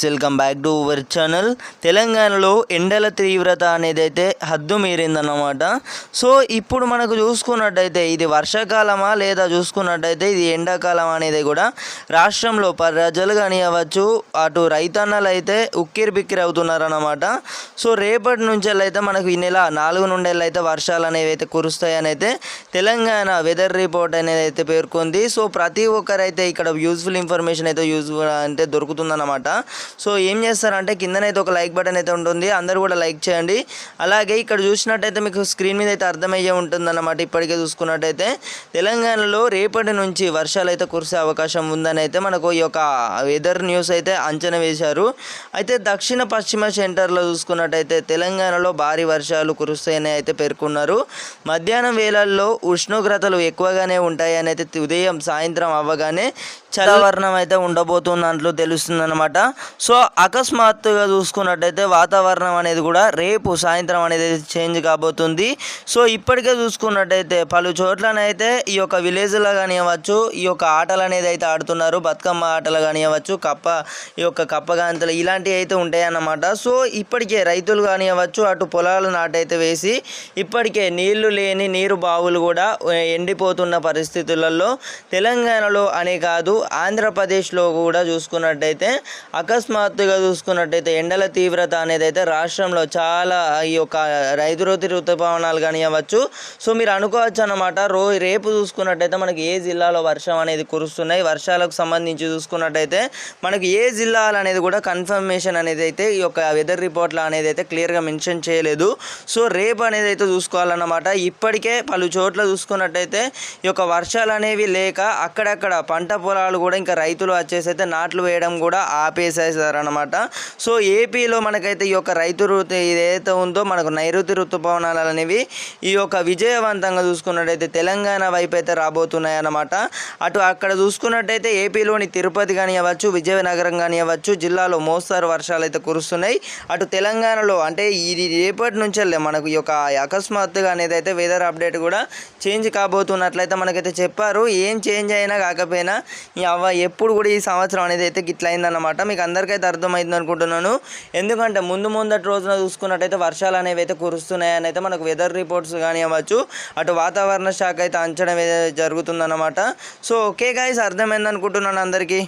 Welcome back to our channel తెలంగాణలో ఎండల తీవ్రత అనేది అయితే హద్దు మీరిందన్నమాట. సో ఇప్పుడు మనకు చూసుకున్నట్టయితే ఇది వర్షాకాలమా లేదా చూసుకున్నట్టయితే ఇది ఎండాకాలం అనేది కూడా రాష్ట్రంలో ప్రజలు కానివ్వచ్చు అటు రైతన్నలు అయితే ఉక్కిరి బిక్కిరి అవుతున్నారన్నమాట. సో రేపటి నుంచి అయితే మనకు ఈ నెల నాలుగు నుండి అయితే వర్షాలు అనేవి అయితే కురుస్తాయని అయితే తెలంగాణ వెదర్ రిపోర్ట్ అనేది అయితే పేర్కొంది. సో ప్రతి ఒక్కరైతే ఇక్కడ యూజ్ఫుల్ ఇన్ఫర్మేషన్ అయితే యూజ్ అంటే దొరుకుతుందన్నమాట. సో ఏం చేస్తారంటే కిందనైతే ఒక లైక్ బటన్ అయితే ఉంటుంది అందరూ కూడా లైక్ చేయండి. అలాగే ఇక్కడ చూసినట్టయితే మీకు స్క్రీన్ మీద అయితే అర్థమయ్యే ఉంటుందన్నమాట ఇప్పటికే చూసుకున్నట్టయితే. తెలంగాణలో రేపటి నుంచి వర్షాలు అయితే కురిసే అవకాశం ఉందని అయితే మనకు ఈ యొక్క వెదర్ న్యూస్ అయితే అంచనా వేశారు. అయితే దక్షిణ పశ్చిమ సెంటర్లో చూసుకున్నట్టయితే తెలంగాణలో భారీ వర్షాలు కురుస్తాయని అయితే పేర్కొన్నారు. మధ్యాహ్నం వేళల్లో ఉష్ణోగ్రతలు ఎక్కువగానే ఉంటాయని అయితే ఉదయం సాయంత్రం అవ్వగానే చలవర్ణం అయితే ఉండబోతున్నట్లు తెలుస్తుందన్నమాట. సో అకస్మాత్తుగా చూసుకున్నట్టయితే వాతావరణం అనేది కూడా రేపు సాయంత్రం అనేది చేంజ్ కాబోతుంది. సో ఇప్పటికే చూసుకున్నట్టయితే పలు చోట్లనైతే ఈ యొక్క విలేజ్లో కానివ్వచ్చు ఈ యొక్క ఆటలు అనేది అయితే ఆడుతున్నారు. బతుకమ్మ ఆటలు కానివ్వచ్చు కప్ప ఈ యొక్క కప్పగాంతలు ఇలాంటివి అయితే ఉంటాయన్నమాట. సో ఇప్పటికే రైతులు కానివ్వచ్చు అటు పొలాలు నాటైతే వేసి ఇప్పటికే నీళ్ళు లేని నీరు బావులు కూడా ఎండిపోతున్న పరిస్థితులలో తెలంగాణలో అనే కాదు ఆంధ్రప్రదేశ్లో కూడా చూసుకున్నట్టయితే అకస్మాత్తుగా చూసుకున్నట్టయితే ఎండల తీవ్రత అనేది అయితే రాష్ట్రంలో చాలా ఈ యొక్క రైతు రుతు ఋతుపవనాలు కానివ్వచ్చు. సో మీరు అనుకోవచ్చు అన్నమాట రో రేపు చూసుకున్నట్టయితే మనకి ఏ జిల్లాలో వర్షం అనేది కురుస్తున్నాయి. వర్షాలకు సంబంధించి చూసుకున్నట్టయితే మనకి ఏ జిల్లాలు అనేది కూడా కన్ఫర్మేషన్ అనేది అయితే ఈ యొక్క వెదర్ రిపోర్ట్లో అనేది అయితే క్లియర్గా మెన్షన్ చేయలేదు. సో రేపు అనేది అయితే చూసుకోవాలన్నమాట. ఇప్పటికే పలు చోట్ల చూసుకున్నట్టయితే ఈ యొక్క వర్షాలు అనేవి లేక అక్కడక్కడ పంట పొలాలు కూడా ఇంకా రైతులు వచ్చేసి అయితే నాట్లు వేయడం కూడా అనమాట సో ఏపీలో మనకైతే ఈ యొక్క రైతు ఋతు ఏదైతే ఉందో మనకు నైరుతి ఋతుపవనాలు అనేవి ఈ యొక్క విజయవంతంగా చూసుకున్నట్టయితే తెలంగాణ వైపు అయితే రాబోతున్నాయి అన్నమాట అటు అక్కడ చూసుకున్నట్టయితే ఏపీలోని తిరుపతి కానివ్వచ్చు విజయనగరం కానివ్వచ్చు జిల్లాలో మోస్తారు వర్షాలు అయితే కురుస్తున్నాయి. అటు తెలంగాణలో అంటే ఇది రేపటి నుంచే మనకు ఈ యొక్క అకస్మాత్తుగా అనేది అయితే వెదర్ అప్డేట్ కూడా చేంజ్ కాబోతున్నట్లయితే మనకైతే చెప్పారు. ఏం చేంజ్ అయినా కాకపోయినా ఈ అవ్వ ఎప్పుడు కూడా ఈ సంవత్సరం అనేది అయితే గిట్ల అయిందన్నమాట మీకు అందరికైతే అర్థమైంది అనుకుంటున్నాను. ఎందుకంటే ముందు ముందటి రోజున చూసుకున్నట్టయితే వర్షాలు అనేవి అయితే కురుస్తున్నాయని అయితే మనకు వెదర్ రిపోర్ట్స్ కానివ్వచ్చు అటు వాతావరణ శాఖ అయితే అంచడం జరుగుతుందన్నమాట. సో ఓకే గాయస్ అర్థమైంది అనుకుంటున్నాను అందరికీ.